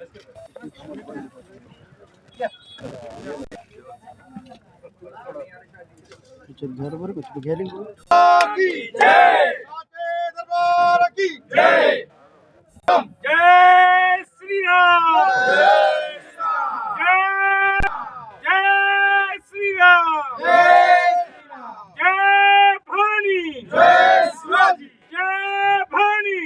होती ना घ्यायला जय श्रीराम जय जय श्रीराम जय भवानी जय भवानी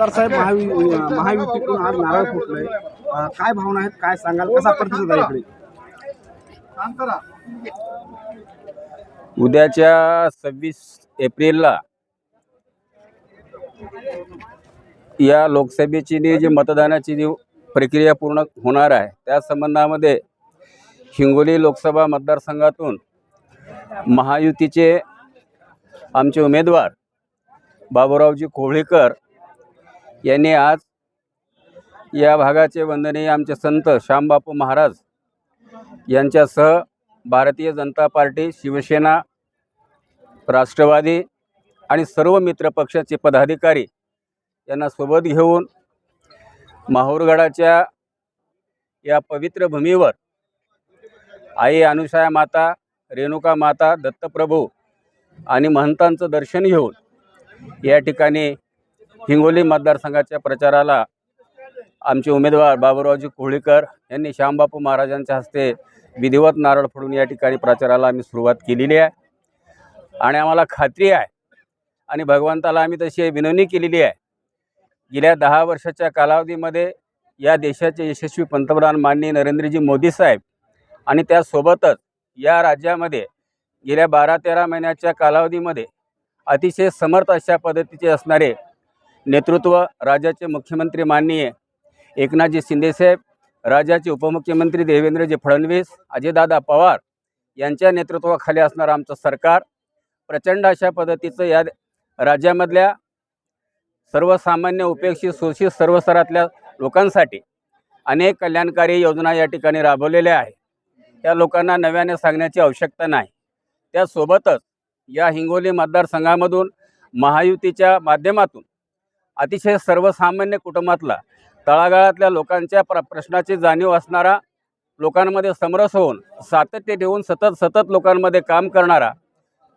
आमदार साहेब महावि महायुतीकडून आज नारळ फुटलंय. काय भावना आहेत? काय सांगाल? कसा प्रतिसाद आहे इकडे? उद्याच्या सव्वीस एप्रिलला या लोकसभेची जी जी मतदानाची जी प्रक्रिया पूर्ण होणार आहे. त्या संबंधामध्ये हिंगोली लोकसभा मतदारसंघातून महायुतीचे आमचे उमेदवार बाबूरावजी कोहळीकर यांनी आज या भागाचे वंदनीय आमचे संत श्यामबापू महाराज यांच्यासह भारतीय जनता पार्टी शिवसेना राष्ट्रवादी आणि सर्व मित्र पक्षाचे पदाधिकारी यांना सोबत घेऊन माहूरगडाच्या या पवित्र भूमीवर आई अनुषया माता रेणुका माता दत्तप्रभू आणि महंतांचं दर्शन घेऊन या ठिकाणी हिंगोली मतदारसंघाच्या प्रचाराला आमचे उमेदवार बाबूरावजी कोहळीकर यांनी श्यामबापू महाराजांच्या हस्ते विधिवत नारळ फोडून या ठिकाणी प्रचाराला आम्ही सुरुवात केलेली आहे. आणि आम्हाला खात्री आहे आणि भगवंताला आम्ही तशी विनवणी केलेली आहे. गेल्या दहा वर्षाच्या कालावधीमध्ये या देशाचे यशस्वी पंतप्रधान माननीय नरेंद्रजी मोदी साहेब आणि त्यासोबतच या राज्यामध्ये गेल्या बारा तेरा महिन्याच्या कालावधीमध्ये अतिशय समर्थ अशा पद्धतीचे असणारे नेतृत्व राज्याचे मुख्यमंत्री माननीय एकनाथजी शिंदेसाहेब राज्याचे उपमुख्यमंत्री देवेंद्रजी फडणवीस अजयदादा पवार यांच्या नेतृत्वाखाली असणारं आमचं सरकार. प्रचंड अशा पद्धतीचं या राज्यामधल्या सर्वसामान्य उपेक्षित शोषित सर्व स्तरातल्या लोकांसाठी अनेक कल्याणकारी योजना या ठिकाणी राबवलेल्या आहे त्या लोकांना नव्याने सांगण्याची आवश्यकता नाही. त्यासोबतच या हिंगोली मतदारसंघामधून महायुतीच्या माध्यमातून अतिशय सर्वसामान्य कुटुंबातला तळागाळातल्या लोकांच्या प्र प्रश्नाची जाणीव असणारा लोकांमध्ये समरस होऊन सातत्य ठेवून सतत सतत लोकांमध्ये काम करणारा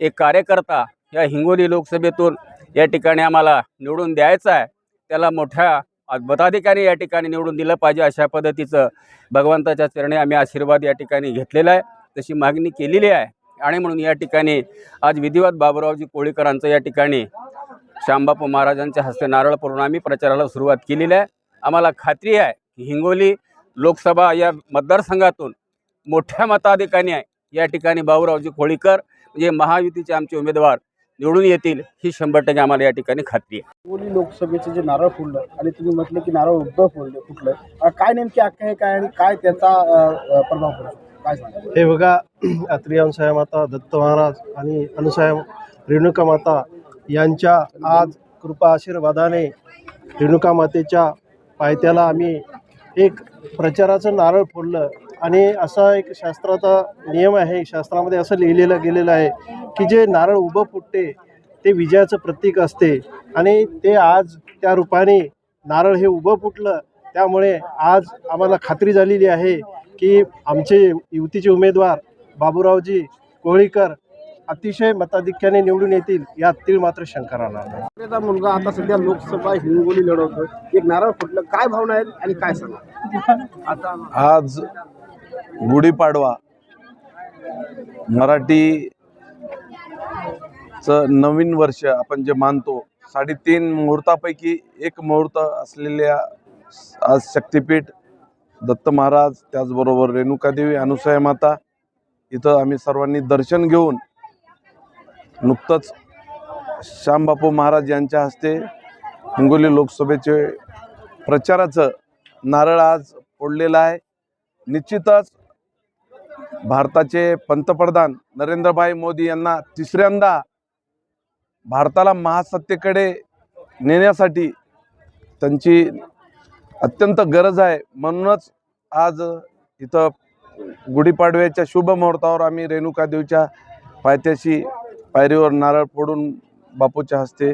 एक कार्यकर्ता या हिंगोली लोकसभेतून या ठिकाणी आम्हाला निवडून द्यायचा आहे. त्याला मोठ्या मताधिकारी या ठिकाणी निवडून दिलं पाहिजे अशा पद्धतीचं भगवंताच्या चरणी आम्ही आशीर्वाद या ठिकाणी घेतलेला आहे. तशी मागणी केलेली आहे. आणि म्हणून या ठिकाणी आज विधिवत बाबुरावजी कोळीकरांचं या ठिकाणी श्यामबापू महाराजांच्या हस्ते नारळ पडून आम्ही प्रचाराला सुरुवात केलेली आहे. आम्हाला खात्री आहे की हिंगोली लोकसभा या मतदारसंघातून मोठ्या मताधिकाने आहे. या ठिकाणी बाबूरावजी कोळीकर म्हणजे महायुतीचे आमचे उमेदवार निवडून येतील ही शंभर टक्के आम्हाला या ठिकाणी खात्री आहे. हिंगोली लोकसभेचे जे नारळ फुडलं आणि तुम्ही म्हटलं की नारळ उद्धव फुडले फुटलं. काय नेमकी अख्खा आहे काय आणि काय त्याचा प्रभाव पडतो हे बघा अत्रिया अनुसया माता दत्त महाराज आणि अनुसया रेणुका माता यांच्या आज कृपा आशीर्वादाने रेणुका मातेच्या पायथ्याला आम्ही एक प्रचाराचं नारळ फोडलं. आणि असा एक शास्त्राचा नियम आहे शास्त्रामध्ये असं लिहिलेलं गेलेलं आहे की जे नारळ उभं फुटते ते विजयाचं प्रतीक असते. आणि ते आज त्या रूपाने नारळ हे उभं फुटलं त्यामुळे आज आम्हाला खात्री झालेली आहे की आमचे युतीचे उमेदवार बाबूरावजी कोहळीकर अतिशय मताधिक्याने निवडून येतील यात तीळ मात्र शंका राहणार नाही. मुलगा आता सध्या लोकसभा हिंगोली लढवतोय. एक नारळ फुटलं काय भावना आहेत आणि काय सांगा? आता आज गुढीपाडवा मराठी च नवीन वर्ष आपण जे मानतो साडेतीन मुहूर्तापैकी एक मुहूर्त असलेल्या आज शक्तिपीठ दत्त महाराज त्याचबरोबर रेणुकादेवी अनुसया माता इथं आम्ही सर्वांनी दर्शन घेऊन नुकतंच श्यामबापू महाराज यांच्या हस्ते हिंगोली लोकसभेचे प्रचाराचं नारळ आज फोडलेलं आहे. निश्चितच भारताचे पंतप्रधान नरेंद्रभाई मोदी यांना तिसऱ्यांदा भारताला महासत्तेकडे नेण्यासाठी त्यांची अत्यंत गरज आहे. म्हणूनच आज इथं गुढीपाडव्याच्या शुभ मुहूर्तावर आम्ही रेणुकादेवच्या पायथ्याशी पायरीवर नारळ फोडून बापूच्या हस्ते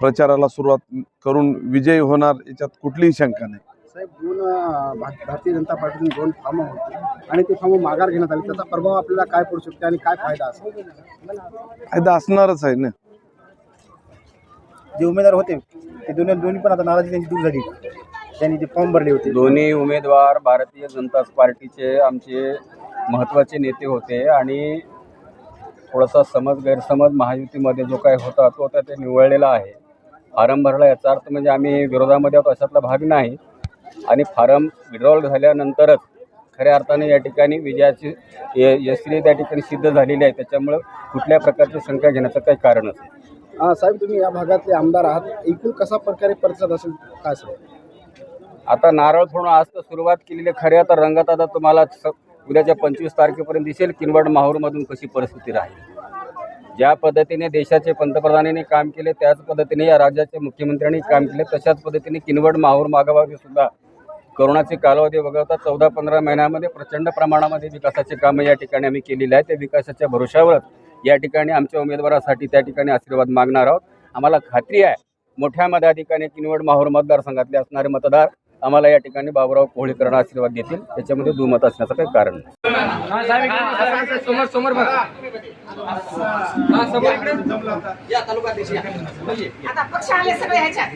प्रचाराला सुरुवात करून विजयी होणार याच्यात कुठलीही शंका नाही. साहेब दोन भारतीय जनता पार्टीतून दोन फार्म होते आणि ते फार्म माघार घेण्यात आले. त्याचा प्रभाव आपल्याला काय पडू शकतो आणि काय फायदा असेल? फायदा असणारच आहे ना. जे उमेदवार होते ते दोन्ही दोन्ही पण आता नाराजी त्यांची दूर झाली. त्यांनी ते फॉर्म भरले होते. दोन्ही उमेदवार भारतीय जनता पार्टीचे आमचे महत्त्वाचे नेते होते आणि थोडासा समज गैरसमज महायुतीमध्ये जो काय होता तो आता ते निवळलेला आहे. फारम भरला याचा अर्थ म्हणजे आम्ही विरोधामध्ये आहोत अशातला भाग नाही. आणि फारम विड्रॉल झाल्यानंतरच खऱ्या अर्थाने या ठिकाणी विजयाची य- यशस्वी त्या ठिकाणी सिद्ध झालेली आहे. त्याच्यामुळं कुठल्या प्रकारची शंका घेण्याचं काही नाही. हा साहेब तुम्ही या भागातले आमदार आहात. एकूण कसा प्रकारे प्रतिसाद असेल काय साहेब आता नारळ फोडून आज तर सुरुवात केलेली. खऱ्या तर रंगात आता तुम्हाला स- उद्याच्या पंचवीस तारखेपर्यंत दिसेल किनवट माहूरमधून कशी परिस्थिती राहील. ज्या पद्धतीने देशाचे पंतप्रधानांनी काम केले त्याच पद्धतीने या राज्याचे मुख्यमंत्र्यांनी काम केले तशाच पद्धतीने किनवट माहूर मागामध्ये सुद्धा करोनाचे कालावधी वगळता चौदा पंधरा महिन्यामध्ये प्रचंड प्रमाणामध्ये विकासाचे कामं या ठिकाणी आम्ही केलेली आहे त्या विकासाच्या भरोशावरच या ठिकाणी आमच्या उमेदवारासाठी त्या ठिकाणी आशीर्वाद मागणार आहोत. आम्हाला खात्री आहे मोठ्या मताधिकाने किनवट माहूर मतदारसंघातले असणारे मतदार आम्हाला या ठिकाणी बाबुराव कोहळीकरांना आशीर्वाद देतील. त्याच्यामध्ये दुमत असण्याचं काही कारण नाही. आता पक्ष आले सगळे ह्याच्यात.